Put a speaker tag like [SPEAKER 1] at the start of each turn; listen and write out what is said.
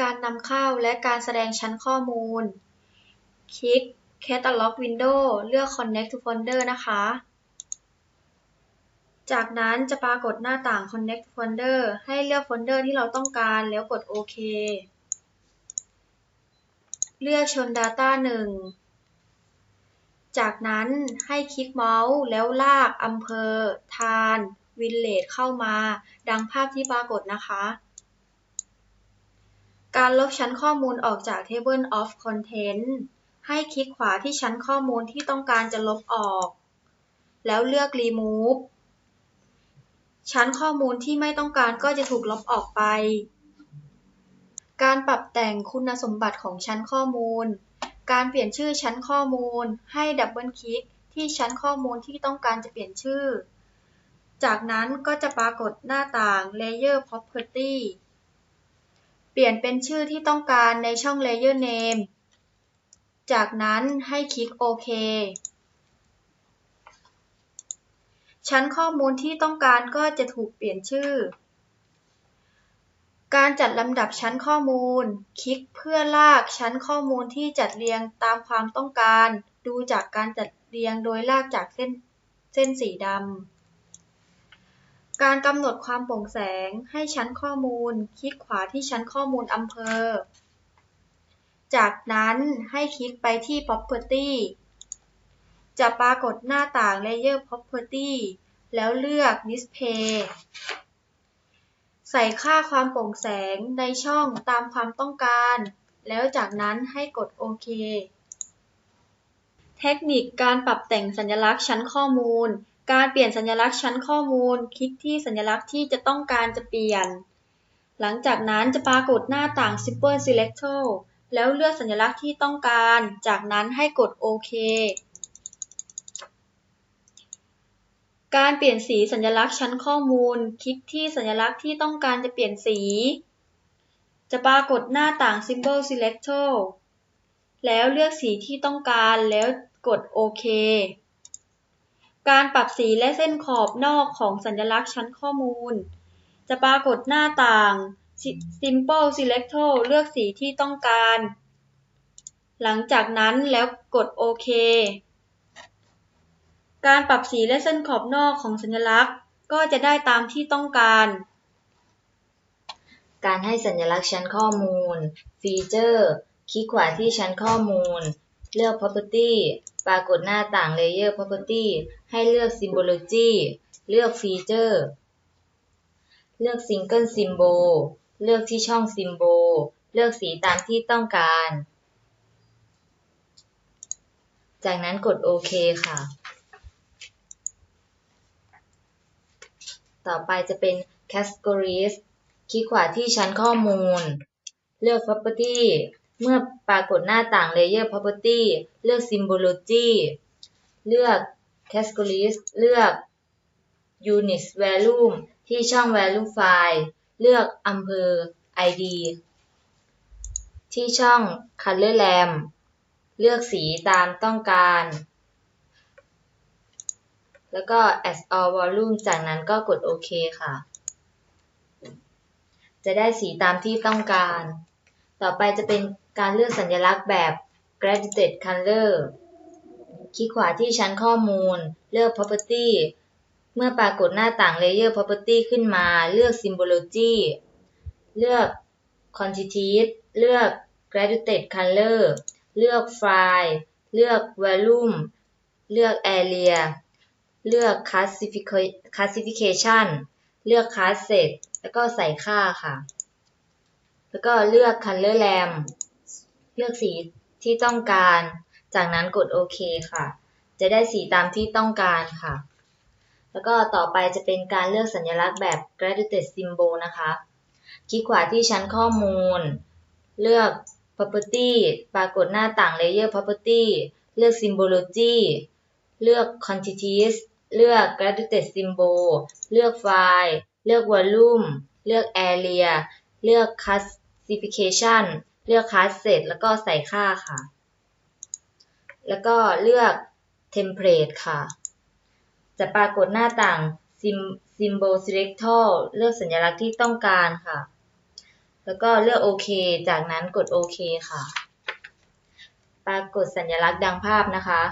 [SPEAKER 1] การนำเข้าและการแสดงชั้นข้อมูล คลิก Catalog Window เลือก Connect to Folder นะคะ จากนั้นจะปรากฏหน้าต่าง Connect to Folder ให้เลือกโฟลเดอร์ที่เราต้องการแล้วกดโอเค เลือกชน Data 1 จากนั้นให้คลิกเมาส์แล้วลากอำเภอ ทาน วิลเลจเข้ามา ดังภาพที่ปรากฏนะคะ การลบชั้นข้อมูลออกจาก Table of Contents ให้คลิกขวาที่ชั้นข้อมูลที่ต้องการจะลบออก แล้วเลือก Remove ชั้นข้อมูลที่ไม่ต้องการก็จะถูกลบออกไป การปรับแต่งคุณสมบัติของชั้นข้อมูล การเปลี่ยนชื่อชั้นข้อมูล ให้ดับเบิลคลิกที่ชั้นข้อมูลที่ต้องการจะเปลี่ยนชื่อ จากนั้นก็จะปรากฏหน้าต่าง Layer Property ปลี่ยนเป็นชื่อที่ต้องการในช่อง Layer Name จากนั้นให้คลิกโอเค ชั้นข้อมูลที่ต้องการก็จะถูกเปลี่ยนชื่อ การจัดลำดับชั้นข้อมูล คลิกเพื่อลากชั้นข้อมูลที่จัดเรียงตามความต้องการ ดูจากการจัดเรียงโดยลากจากเส้นเส้นสีดำ การกำหนดความโปร่งแสงให้ชั้นข้อมูล คลิกขวาที่ชั้นข้อมูลอำเภอ จากนั้นให้คลิกไปที่ Property จะปรากฏหน้าต่าง Layer Property แล้วเลือก Display ใส่ค่าความโปร่งแสงในช่องตามความต้องการ แล้วจากนั้นให้กดโอเค เทคนิคการปรับแต่งสัญลักษณ์ชั้นข้อมูล การเปลี่ยนสัญลักษณ์ชั้นข้อมูล คลิกที่สัญลักษณ์ที่จะต้องการจะเปลี่ยน หลังจากนั้นจะปรากฏหน้าต่าง Simple Selector แล้วเลือกสัญลักษณ์ที่ต้องการ จากนั้นให้กดโอเคการเปลี่ยนสีสัญลักษณ์ชั้นข้อมูล คลิกที่สัญลักษณ์ที่ต้องการจะเปลี่ยนสี จะปรากฏหน้าต่าง Symbol Selector แล้วเลือกสีที่ต้องการแล้วกดโอเค การปรับสีและเส้นขอบนอกของสัญลักษณ์ชั้นข้อมูล จะปรากฏหน้าต่าง Simple Selector เลือกสีที่ต้องการ หลังจากนั้นแล้วกดโอเคการปรับสีและเส้นขอบนอกของสัญลักษณ์ ก็จะได้ตามที่ต้องการ
[SPEAKER 2] การให้สัญลักษณ์ชั้นข้อมูล ฟีเจอร์ คลิกขวาที่ชั้นข้อมูล เลือก Property ปรากฏหน้าต่าง Layer Property ให้เลือก Symbology เลือก Feature เลือก Single Symbol เลือกที่ช่อง Symbol เลือกสีตามที่ต้องการ จากนั้นกดโอเคค่ะ ต่อไปจะเป็น Categories คลิกขวาที่ชั้นข้อมูล เลือก Property เมื่อปรากฏหน้าต่าง Layer Property เลือก Symbology เลือก Categories เลือก Units Volume ที่ช่อง Value File เลือกอำเภอ ID ที่ช่อง Color Lamp เลือกสีตามต้องการ แล้วก็ As All Volume จากนั้นก็กดโอเคค่ะ จะได้สีตามที่ต้องการ ต่อไปจะเป็นการเลือกสัญลักษณ์แบบ Graded Color คลิกขวาที่ชั้นข้อมูล เลือก Property เมื่อปรากฏหน้าต่าง Layer Property ขึ้นมา เลือก Symbology เลือก Quantities เลือก Graded Color เลือก File เลือก Volume เลือก Area เลือก Classification เลือก Class Set แล้วก็ใส่ค่าค่ะ แล้วก็เลือก Color Lamp เลือกสีที่ต้องการ จากนั้นกดโอเคค่ะ จะได้สีตามที่ต้องการค่ะ แล้วก็ต่อไปจะเป็นการเลือกสัญลักษณ์แบบ Graded Symbol นะคะ คลิกขวาที่ชั้นข้อมูล เลือก Property ปรากฏหน้าต่าง Layer Property เลือก Symbology เลือก Quantities เลือก Graded Symbol เลือก File เลือก Volume เลือก Area เลือก Cut Classification เลือก Class Set แล้วก็ใส่ค่าค่ะ แล้วก็เลือก Template ค่ะ จะปรากฏหน้าต่าง Symbol Selector เลือกสัญลักษณ์ที่ต้องการค่ะ แล้วก็เลือกโอเคจากนั้นกดโอเคค่ะ ปรากฏสัญลักษณ์ดังภาพนะคะ